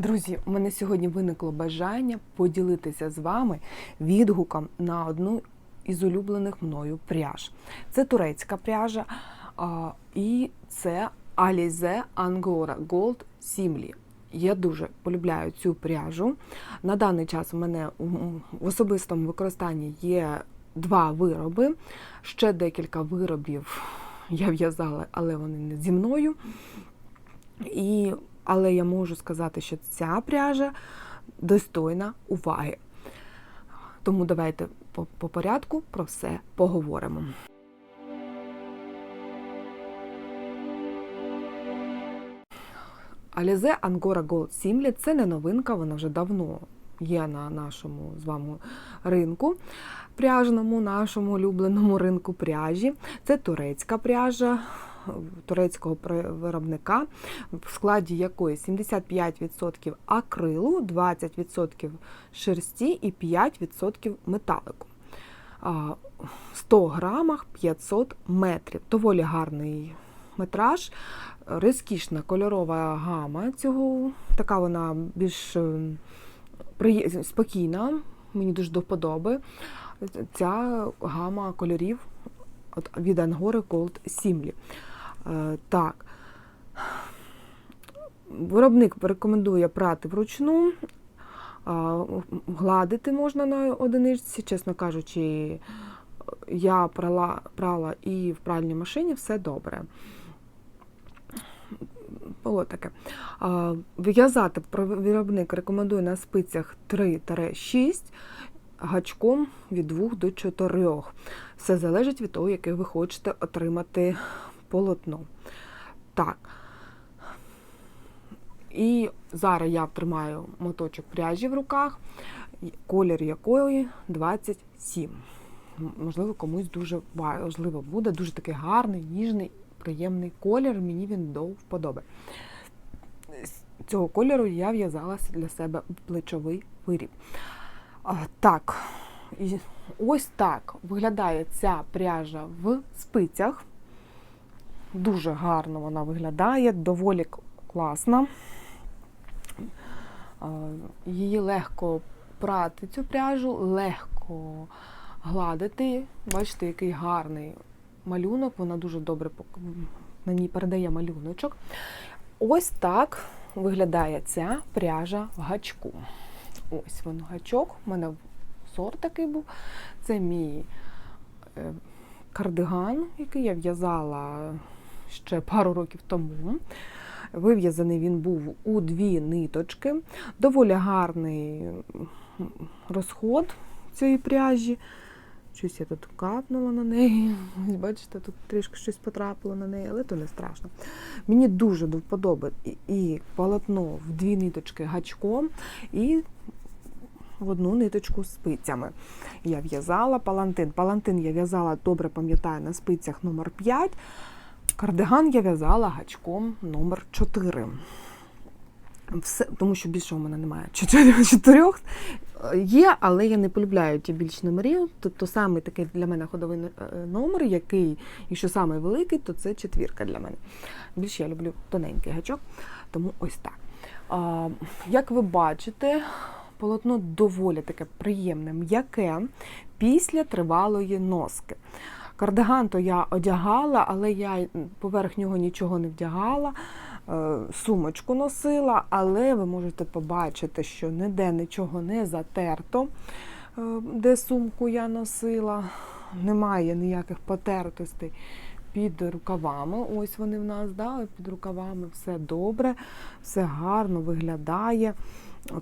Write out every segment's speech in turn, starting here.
Друзі, у мене сьогодні виникло бажання поділитися з вами відгуком на одну із улюблених мною пряж. Це турецька пряжа, і це Alize Angora Gold Simli. Я дуже полюбляю цю пряжу. На даний час у мене в особистому використанні є два вироби. Ще декілька виробів я в'язала, але вони не зі мною. І, але я можу сказати, що ця пряжа достойна уваги. Тому давайте по, по порядку про все поговоримо. Alize Angora Gold Simli – це не новинка, вона вже давно є на нашому з вами ринку, пряжному, нашому улюбленому ринку пряжі. Це турецька пряжа турецького виробника, в складі якої 75% акрилу, 20% шерсті і 5% металику. 100 грамах 500 метрів. Доволі гарний метраж, розкішна кольорова гама цього, така вона більш е, спокійна, мені дуже до вподоби. Ця гама кольорів від Angora Gold Simli. Е, Так. Виробник рекомендує прати вручну, гладити можна на одиничці, чесно кажучи, я прала, прала і в пральній машині все добре. Було таке. В'язати виробник рекомендує на спицях 3-6 гачком від 2 до 4. Все залежить від того, яке ви хочете отримати полотно. Так. І зараз я тримаю моточок пряжі в руках, колір якої 27. Можливо, комусь дуже важливо буде. Дуже такий гарний, ніжний, приємний колір. Мені він до вподоби. З цього кольору я в'язала для себе плечовий виріб. А, Так, і ось так виглядає ця пряжа в спицях. Дуже гарно вона виглядає, доволі класна. Її легко прати цю пряжу, легко гладити. Бачите, який гарний малюнок, вона дуже добре на ній передає малюночок. Ось так виглядає ця пряжа в гачку. Ось він гачок. У мене сорт такий був. Це мій е, кардиган, який я в'язала ще пару років тому. Вив'язаний він був у дві ниточки. Доволі гарний розход цієї пряжі. Щось я тут капнула на неї. Бачите, тут трішки щось потрапило на неї, але то не страшно. Мені дуже до і полотно в дві ниточки гачком, і в одну ниточку спицями. Я в'язала палантин. Палантин я в'язала, добре пам'ятаю, на спицях номер 5. Кардиган я в'язала гачком номер 4. Все, тому що більше у мене немає чотирьох- Є, але я не полюбляю ті більш номерів. Тобто саме такий для мене ходовий е, номер, який, якщо саме великий, то це четвірка для мене. Більше я люблю тоненький гачок, тому ось так. А, як ви бачите, полотно доволі таке приємне, м'яке після тривалої носки. Кардиган то я одягала, але я поверх нього нічого не вдягала. Е, Сумочку носила, але ви можете побачити, що ніде нічого не затерто, е, де сумку я носила. Немає ніяких потертостей під рукавами. Ось вони в нас, да, під рукавами все добре, все гарно виглядає.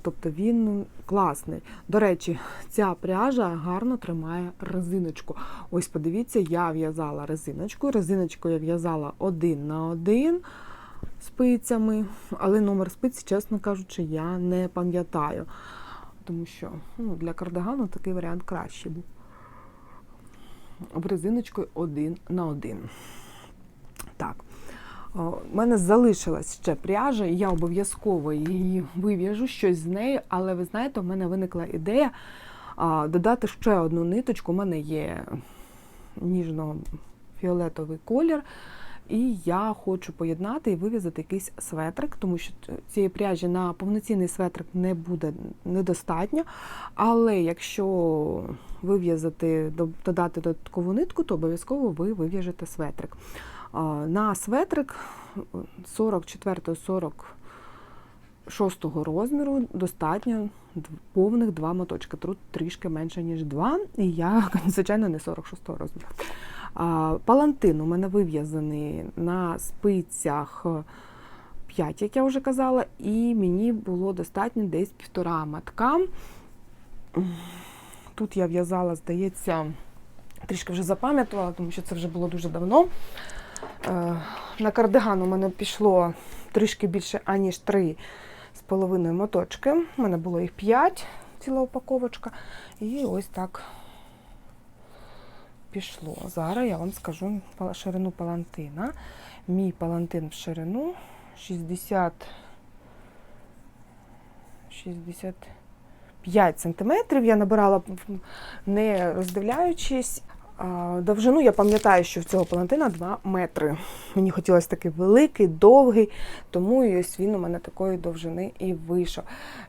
Тобто він класний. До речі, ця пряжа гарно тримає резиночку. Ось подивіться, я в'язала резиночку. Резиночку я в'язала один на один спицями, але номер спиці, чесно кажучи, я не пам'ятаю. Тому що ну, для кардигану такий варіант кращий був. Резиночкою один на один. У мене залишилась ще пряжа, і я обов'язково її вив'яжу, щось з нею, але ви знаєте, у мене виникла ідея додати ще одну ниточку. У мене є ніжно-фіолетовий колір. І я хочу поєднати і вив'язати якийсь светрик, тому що цієї пряжі на повноцінний светрик не буде недостатньо. Але якщо вив'язати, додати додаткову нитку, то обов'язково ви вив'яжете светрик. На светрик 44-46 розміру достатньо повних два моточки. Тут трішки менше, ніж два. І я, звичайно, не 46 розміру. Палантин у мене вив'язаний на спицях 5, як я вже казала, і мені було достатньо десь півтора матка. Тут я в'язала, здається, трішки вже запам'ятувала, тому що це вже було дуже давно. Е, На кардиган у мене пішло трішки більше, аніж три з половиною моточки. У мене було їх 5, ціла упаковочка. І ось так пішло. Зараз я вам скажу ширину палантина. Мій палантин в ширину 60 65 сантиметрів. Я набирала не роздивляючись. Довжину я пам'ятаю, що в цього палантина 2 метри. Мені хотілося такий великий, довгий, тому і ось він у мене такої довжини і вийшов.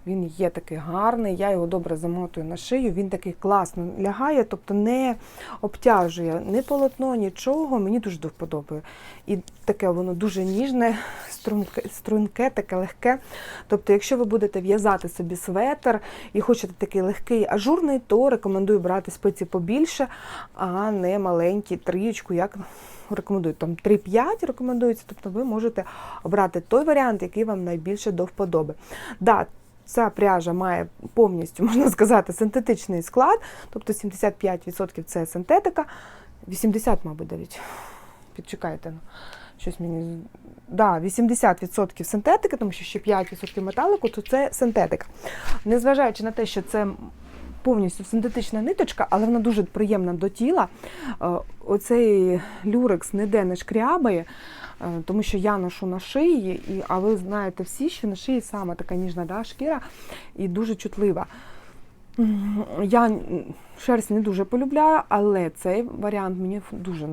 Він є такий гарний, я його добре замотую на шию, він такий класно лягає, тобто не обтяжує ні полотно, нічого. Мені дуже до вподоби. І таке воно дуже ніжне, струнке, струнке, таке легке. Тобто, якщо ви будете в'язати собі светр і хочете такий легкий ажурний, то рекомендую брати спиці побільше, не маленькі трієчку, як рекомендують. Там 3-5 рекомендується, тобто ви можете обрати той варіант, який вам найбільше до вподоби. Да, Ця пряжа має повністю, можна сказати, синтетичний склад, тобто 75% це синтетика, 80, мабуть, навіть. Підчекайте. ну, Щось мені. Да, 80% синтетики, тому що ще 5% металику, то це синтетика. Незважаючи на те, що це повністю синтетична ниточка, але вона дуже приємна до тіла. Е, Оцей люрекс ніде не шкрябає, е, тому що я ношу на шиї, і, а ви знаєте всі, що на шиї саме така ніжна да, шкіра і дуже чутлива. Я шерсть не дуже полюбляю, але цей варіант мені дуже,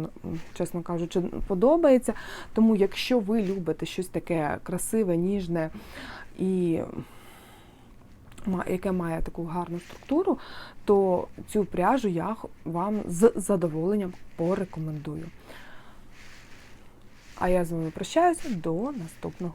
чесно кажучи, подобається. Тому, якщо ви любите щось таке красиве, ніжне і яке має таку гарну структуру, то цю пряжу я вам з задоволенням порекомендую. А я з вами прощаюся до наступного